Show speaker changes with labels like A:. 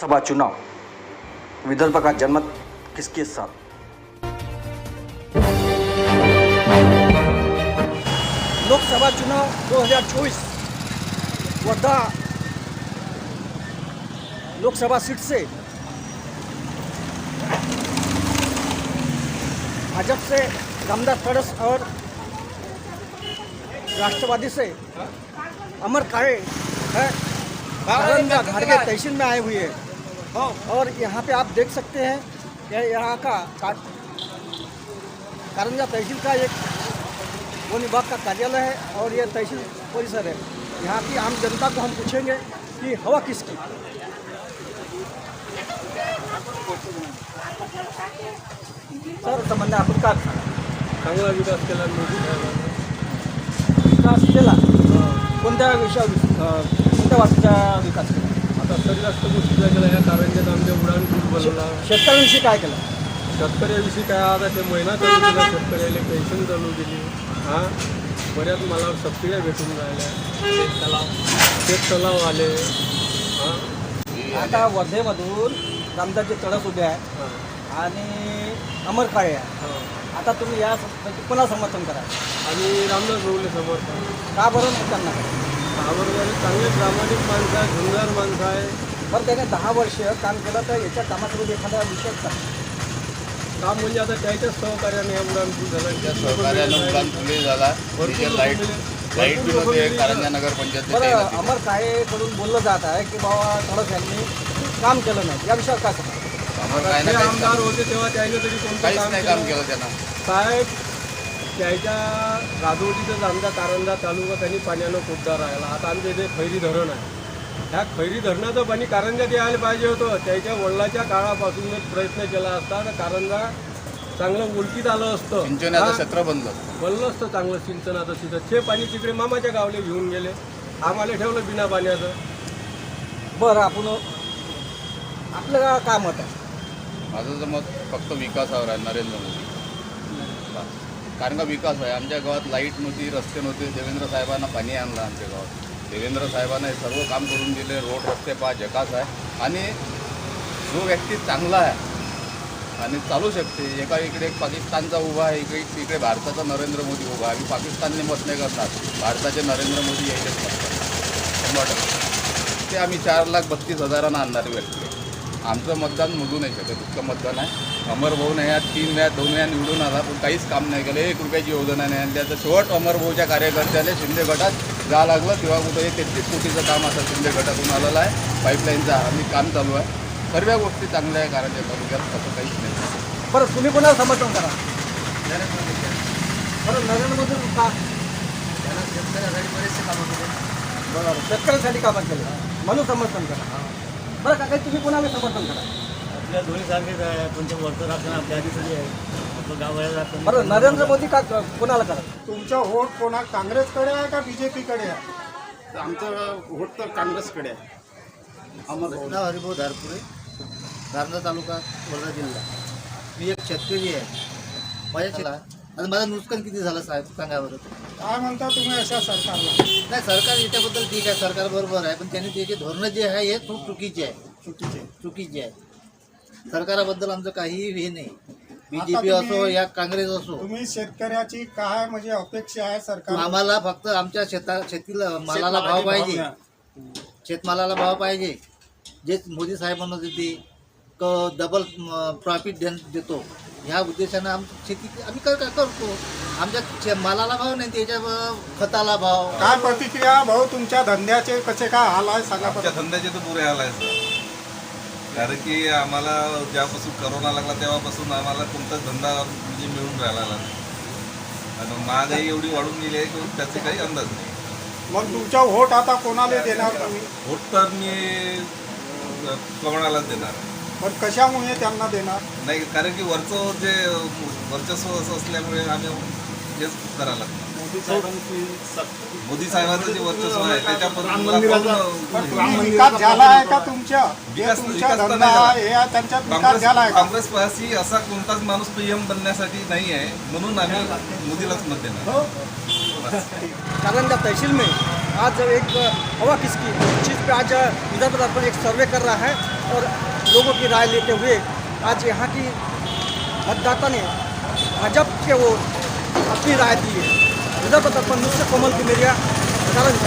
A: सभा चुनाव। विदर्भ का जनमत किसके साथ? लोकसभा चुनाव 2024 वर्धा लोकसभा सीट से भाजपा से रामदास तड़स और राष्ट्रवादी से अमर काळे है। घाटगे तहसील में आए हुए हैं। और यहाँ पे आप देख सकते हैं कि यहाँ का का- कारंजा तहसील का एक वन विभाग का कार्यालय है और यह तहसील परिसर है। यहाँ की आम जनता को हम पूछेंगे कि हवा किसकी? सर संबंध आपण का
B: चांगला विकास केला
A: विकास केला? कोणत्या अं, कोणत्या बाबतीचा विकास केला।
B: सगळ्या जास्त गोष्टीला केला ह्या कारंजात आमच्या उडान पूल बनवला.
A: शेतकऱ्यांविषयी काय केलं?
B: शेतकऱ्याविषयी काय? आता ते महिना चालू केला शेतकऱ्याला पेन्शन चालू केली. हां? बऱ्याच मला सबसिड्या भेटून राहिल्या. शेत तलाव शेत तलाव आले. हां?
A: आता वर्धेमधून रामदासजी तडस उभे आहे आणि अमर काळे आहे आता तुम्ही या पुन्हा समर्थन करा.
B: आणि रामदास भाऊले समर्थन.
A: का बरं मग त्यांना
B: बरोबर चांगले प्रामाणिक माणसं आहे झुंजार माणसं आहे.
A: बरं त्याने दहा वर्ष काम केलं तर याच्या कामासोबत एखादा विषय का
B: काम म्हणजे आता त्याच्याच सहकार्याने या झाला.
C: त्या सहकार्यानं फुले झाला तिथे लाइट लाइट बिल होते कारंजा नगर पंचायत
A: बरं अमर काळेकडून बोललं जात आहे की बाबा थोडं यांनी काम केलं नाही. या विषयावर काय सांगा
B: आमदार होते तेव्हा त्याने तरी कोणतं
C: काहीच
B: काम
C: नाही काम केलं त्यानं.
B: साहेब त्याच्या राजवटीतच आमचा कारंजा तालुका त्यांनी पाण्यानं कोटदा राहिला? आता आमच्या इथे खैरी धरण आहे. ह्या खैरी धरणाचं पाणी कारंजात यायला पाहिजे होतं. त्याच्या वडिलाच्या काळापासून एक प्रयत्न केला असता तर कारंजा चांगलं ओळखीत आलं असतं.
C: सिंचनाचं
B: हा,
C: क्षेत्र बनलं
B: बनलं असतं चांगलं सिंचनाचं तिथं. ते पाणी तिकडे मामाच्या गावले घेऊन गेले. आम्हाला ठेवलं बिना पाण्याचं.
A: बरं आपण आपलं काय मत आहे
C: माझं तर मत फक्त विकासावर आहे नरेंद्र मोदी. कारण का विकास आहे आमच्या गावात लाइट नव्हती रस्ते नव्हते. देवेंद्र साहेबांना पाणी आणलं आमच्या गावात. देवेंद्र साहेबांना हे सर्व काम करून दिले. रोड रस्ते पहा जकास आहे. आणि जो व्यक्ती चांगला आहे आणि चालू शकते एका इकडे एक पाकिस्तानचा उभा आहे इकडे इकडे भारताचा नरेंद्र मोदी उभा आहे. आम्ही पाकिस्तानने मत नाही करतात भारताचे नरेंद्र मोदी यायचेच करतात शंभर टक्के. ते आम्ही चार लाख बत्तीस हजारांना आणणारे व्यक्ती. आमचं मतदान मोजू नाही शकत इतकं मतदान आहे. अमर भाऊ नाही यात तीन वेळा दोन वेळा निवडून आला पण काहीच काम नाही केलं. एक रुपयाची योजना नाही. आणि त्याचं शेवट अमर भाऊच्या कार्यकर्त्याने शिंदे गटात जा लागलं तेव्हा कुठं हे तेहतीस कोटीचं काम असं शिंदे गटातून आलेलं आहे. पाईपलाईनचं आम्ही काम चालू आहे. सर्व गोष्टी चांगल्या आहे कारण तालुक्यात असं काहीच नाही.
A: बरं तुम्ही कोणाला समर्थन करा बरं नरेंद्र मोदी का बरं शेतकऱ्यासाठी कामं केलं. म्हणून समर्थन करा. बरं काका तुम्ही कोणाला समर्थन करा?
D: आपल्या दोन्ही सारखेच आहे? कोणत्या वरचं राखणं आपल्या आधीसाठी आहे? आपलं गावाला
A: बरं नरेंद्र मोदी का कोणाला करा?
E: तुमचा वोट कोणा काँग्रेसकडे आहे का बीजेपीकडे आहे?
F: आमचं वोट तर काँग्रेसकडे आहे.
D: नाव हरिभाऊ धारपुरे कारंजा तालुका वर्धा जिल्हा. मी एक शेतकरी आहे. माझ्या आणि माझं नुकसान किती झालं साहेब? सांगा बरं.
E: काय म्हणता तुम्ही अशा सरकारला?
D: नाही सरकार याच्याबद्दल ठीक आहे सरकार बरोबर आहे पण त्यांनी त्याचे धोरणं जे आहे हे खूप चुकीचे आहे.
E: चुकीचे
D: चुकीचे आहे. सरकाराबद्दल आमचं काही हे नाही. बीजेपी असो या काँग्रेस असो.
E: तुम्ही शेतकऱ्याची काय म्हणजे अपेक्षा आहे सरकार
D: आम्हाला फक्त आमच्या शेता शेतीला मालाला भाव पाहिजे. शेतमालाला भाव पाहिजे. जे मोदी साहेब म्हणत होते क डबल प्रॉफिट देतो. ह्या उद्देशानं आम शेती आम्ही कर करतो? आमच्या मालाला भाव नाही त्याच्या खताला भाव.
E: काय प्रतिक्रिया? भाऊ तुमच्या धंद्याचे कसे काय हाल आहे? सांगा
G: आमच्या
E: बरं.
G: धंद्याचे तर पुरे आलाय सर. कारण की आम्हाला ज्यापासून करोना लागला तेव्हापासून आम्हाला कोणताच धंदा म्हणजे मिळून राहिला नाही. आणि महागाई एवढी वाढून गेली आहे की त्याचे काही अंदाज नाही.
E: मग तुमचा वोट आता कोणाला देणार तुम्ही?
G: वोट तर मी अ, कमळालाच देणार
E: पण कशामुळे त्यांना देणार?
G: नाही कारण की वरचं जे वर्चस्व असं असल्यामुळे आम्ही हेच करायला लागतो
F: मोदी साहेबांची
G: मोदी साहेबांचं जे वर्चस्व आहे त्याच्यापासून
F: राम मंदिराचा-
E: पण
G: पाहून-
E: तुम्ही विकास झाला आहे का तुमच्या? जे
G: विकास-
E: तुमचा
G: विकास तर
E: धंदा
G: नाही झाला.
E: आहे हे त्यांच्यात विकास
G: काँग्रेस
E: झाला आहे का?
G: काँग्रेस पाशी असा कोणताच माणूस पीएम बनण्यासाठी नाही आहे म्हणून आम्ही मोदीलाच मत देणार.
E: हो?
A: कारंजा तहसील में आज एक हवा किसकी चीज़ पे आज दर्पण एक सर्वे कर रहा है और लोगों की राय लेते हुए आज यहाँ की मतदाता ने भाजपा के वो अपनी राय दी है। विदर्भ दर्पण न्यूज से कोमल कुमेरिया कारण